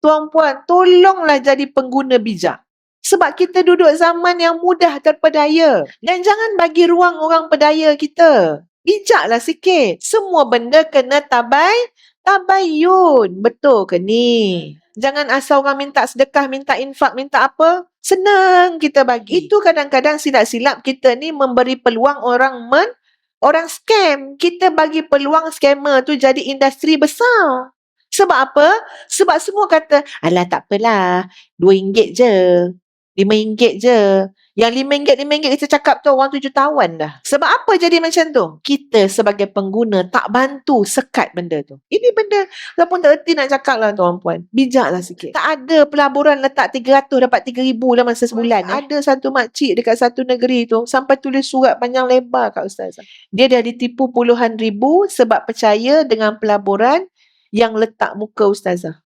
tuan-puan, tolonglah jadi pengguna bijak. Sebab kita duduk zaman yang mudah terpedaya. Dan jangan bagi ruang orang pedaya kita. Bijaklah sikit. Semua benda kena tabai, tabayun. Betul ke ni? Jangan asal orang minta sedekah, minta infak, minta apa. Senang kita bagi. Itu kadang-kadang silap-silap kita ni memberi peluang orang men orang scam. Kita bagi peluang scammer tu jadi industri besar. Sebab apa? Sebab semua kata, alah tak apalah, RM2 je. RM5 je. Yang RM5, RM5 kita cakap tu orang tu jutawan dah. Sebab apa jadi macam tu? Kita sebagai pengguna tak bantu sekat benda tu. Ini benda, walaupun tak erti nak cakap lah tuan-puan. Bijaklah sikit. Tak ada pelaburan letak 300 dapat 3000 dalam masa sebulan. Eh. Ada satu makcik dekat satu negeri tu sampai tulis surat panjang lebar kat Ustazah. Dia dah ditipu puluhan ribu sebab percaya dengan pelaburan yang letak muka Ustazah.